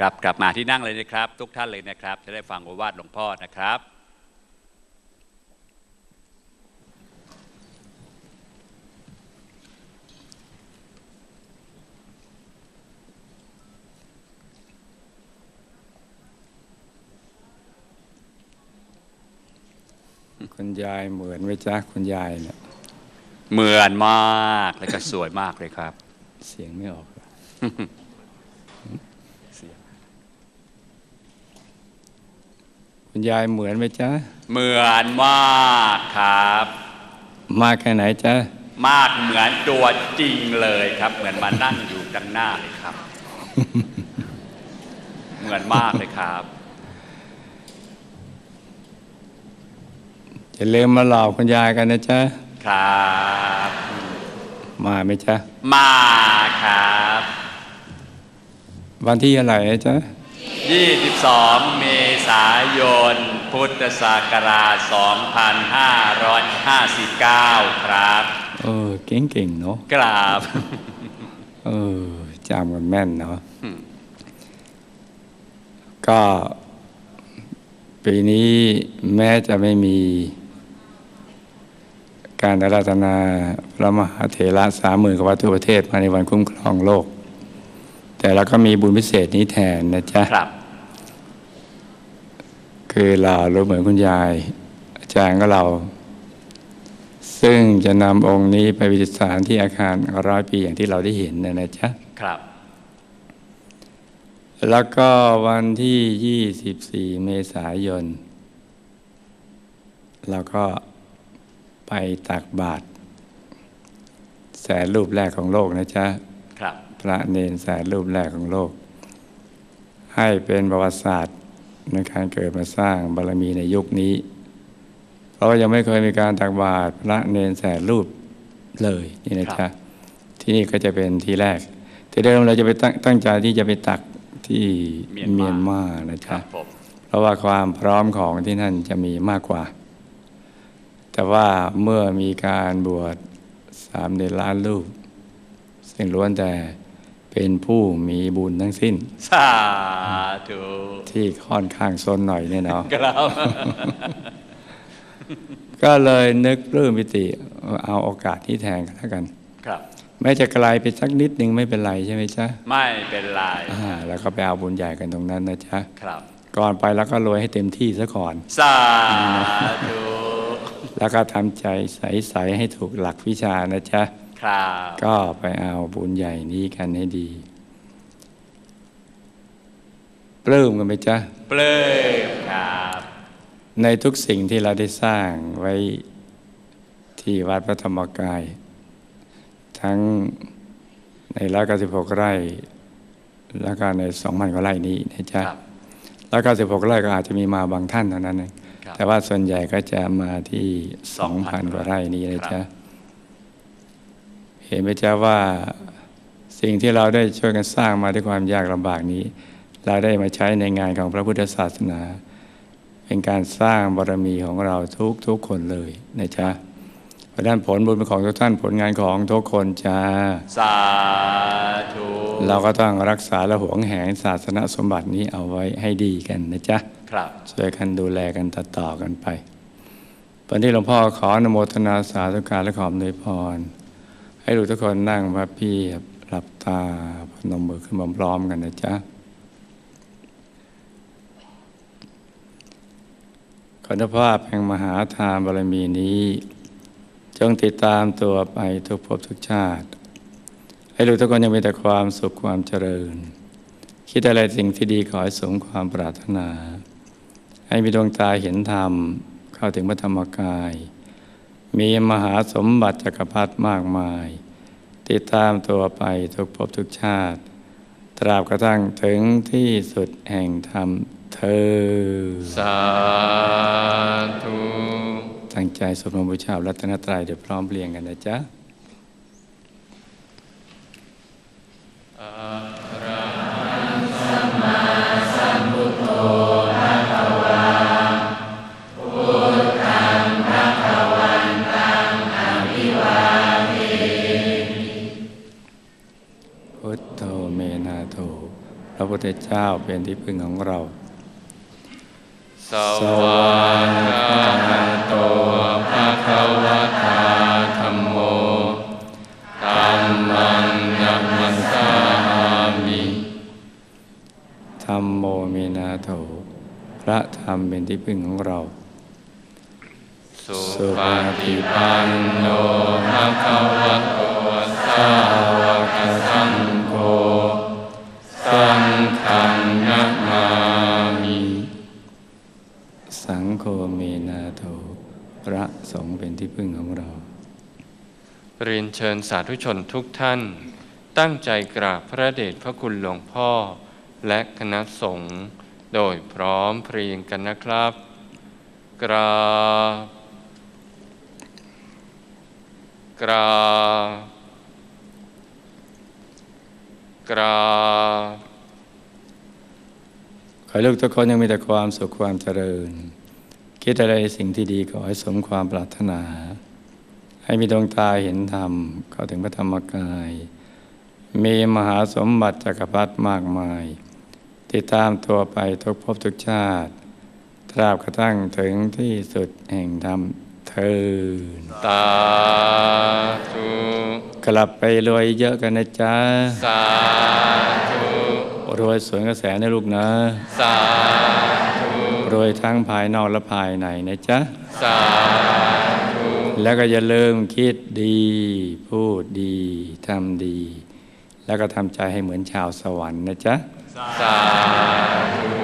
กลับกลับมาที่นั่งเลยนะครับ ทุกท่านเลยนะครับ จะได้ฟังโอวาทหลวงพ่อนะครับ คุณยายเหมือนไหมจ๊ะคุณยายเนี่ยเหมือนมาก และก็สวยมากเลยครับ เสียงไม่ออกเหรอ เสียง คุณยายเหมือนไหมจ๊ะ เหมือนมากครับ มากแค่ไหนจ๊ะ มากเหมือนตัวจริงเลยครับ เหมือนมานั่งอยู่ดังหน้าเลยครับ เหมือนมากเลยครับจะลืมมาหลอกคุณยายกันนะจ๊ะ ครับ มาไหมจ๊ะ มาครับ วันที่อะไรนะจ๊ะ 22 เมษายน พุทธศักราช 2559 ครับ เออ เก่งๆ เนาะกราบ เออจำกันแม่นเนาะอืมก็ปีนี้แม้จะไม่มีการอาราธนาพระมหาเถระสามหมื่นกว่าวัดทั่วประเทศมาในวันคุ้มครองโลก แต่เราก็มีบุญพิเศษนี้แทนนะจ๊ะครับ คือเรารู้เหมือนคุณยาย อาจารย์ก็เรา ซึ่งจะนำองค์นี้ไปวิดิษฐานที่อาคารร้อยปีอย่างที่เราได้เห็นนะนะจ๊ะครับ แล้วก็วันที่ 24 เมษายนเราก็ไปตักบาตรแสนรูปแรกของโลกนะจ๊ะครับ พระเนนแสนรูปแรกของโลก ให้เป็นประวัติศาสตร์ ในการเกิดมาสร้างบารมีในยุคนี้ เพราะว่ายังไม่เคยมีการตักบาตรพระเนนแสนรูปเลยนี่นะจ๊ะที่นี่ก็จะเป็นที่แรก ที่เดิมเราจะไปตั้งตั้งใจที่จะไปตักที่เมียนมาเมียนมานะคจ๊ะรับผมเพราะว่าความพร้อมของที่นั่นจะมีมากกว่า แต่ว่าเมื่อมีการบวชสามเดือนล้านลูก ซึ่งล้วนแต่ เป็นผู้มีบุญทั้งสิ้น สาธุ ที่ค่อนข้างซนหน่อยเนี่ยเนาะครับก็เลยนึกปลื้มปิติ เอาโอกาสที่แทนกันแล้วกัน ครับ แม้จะไกลไปสักนิดนึงไม่เป็นไรใช่ไหมจ๊ะ ไม่เป็นไรอ่าแล้วก็ไปเอาบุญใหญ่กันตรงนั้นนะจ๊ะ ครับ ก่อนไปแล้วก็รวยให้เต็มที่ซะก่อน สาธุ แล้วก็ทำใจใส ๆ ให้ถูกหลักวิชานะจ๊ะ ครับก็ไปเอาบุญใหญ่นี้กันให้ดี ปลื้มกันไหมจ๊ะ ปลื้มครับ ในทุกสิ่งที่เราได้สร้างไว้ที่วัดพระธรรมกาย ทั้งในร้อยเก้าสิบหกไร่ แล้วก็ในสองพันกว่าไร่นี้นะจ๊ะครับร้อยเก้าสิบหกไร่ก็อาจจะมีมาบางท่านเท่านั้นเองครับแต่ว่าส่วนใหญ่ก็จะมาที่สองพัน2,000กว่าไร่นี้นะครัจ๊ะบ เห็นไหมจ๊ะว่าสิ่งที่เราได้ช่วยกันสร้างมาด้วยความยากลำบากนี้ เราได้มาใช้ในงานของพระพุทธศาสนา เป็นการสร้างบารมีของเราทุกทุกๆคนเลยนะจ๊ะเพราะฉะนั้นผลบุญเป็นของทุกท่านผลงานของทุกคนจ้าสาธุเราก็ต้องรักษาและหวงแหนศาสนสมบัตินี้เอาไว้ให้ดีกันนะจ๊ะครับช่วยกันดูแลกันต่อๆกันไปวันนี้หลวงพ่อขออนุโมทนาสาธุการและขอบนวยพร ให้ลูกทุกคนนั่งพระเพียบหลับตาพนมมือขึ้นพร้อมกันนะจ๊ะคุณภาพแห่งมหาทานบารมีนี้ จงติดตามตัวไปทุกภพทุกชาติ ให้ลูกทุกคนยังมีแต่ความสุขความเจริญ คิดอะไรสิ่งที่ดีขอให้สมความปรารถนา ให้มีดวงตาเห็นธรรม เข้าถึงพระธรรมกาย มีมหาสมบัติจักรพรรดิมากมาย ติดตามตัวไปทุกภพทุกชาติ ตราบกระทั่งถึงที่สุดแห่งธรรมเธอ สาธุ ตั้งใจสวดมนต์บูชารัตนตรัยเดี๋ยวพร้อมเพรียงกันนะจ๊ะ พุทโธเมนาโถพระระพุทธเจ้าเป็นที่พึ่งของเรา สวากาโตภะคะวะตาธัมโมธัมมังนัมมัสสามิธรรมโมมีนาโถ พระธรรมเป็นที่พึ่งของเรา สุปฏิปันโนภะคะวะโตสาวกสัง สงฆ์เป็นที่พึ่งของเรา เรียนเชิญสาธุชนทุกท่าน ตั้งใจกราบพระเดชพระคุณหลวงพ่อ และคณะสงฆ์โดยพร้อมเพรียงกันนะครับ กราบกราบกราบขอให้ลูกทุกคนยังมีแต่ความสุขความเจริญ คิดอะไรสิ่งที่ดีขอให้สมความปรารถนา ให้มีดวงตาเห็นธรรมเข้าถึงพระธรรมกาย มีมหาสมบัติจักรพรรดิมากมาย ติดตามตัวไปทุกภพทุกชาติ ตราบกระทั่งถึงที่สุดแห่งธรรมเทินตาธุกลับไปรวยเยอะกันนะจ๊ะ สาธุรวยสวนกระแสนะลูกนะ สาธุ รวยทั้งภายนอกและภายในนะจ๊ะ สาธุ แล้วก็อย่าลืมคิดดี พูดดีทำดี แล้วก็ทำใจให้เหมือนชาวสวรรค์นะจ๊ะ สาธุ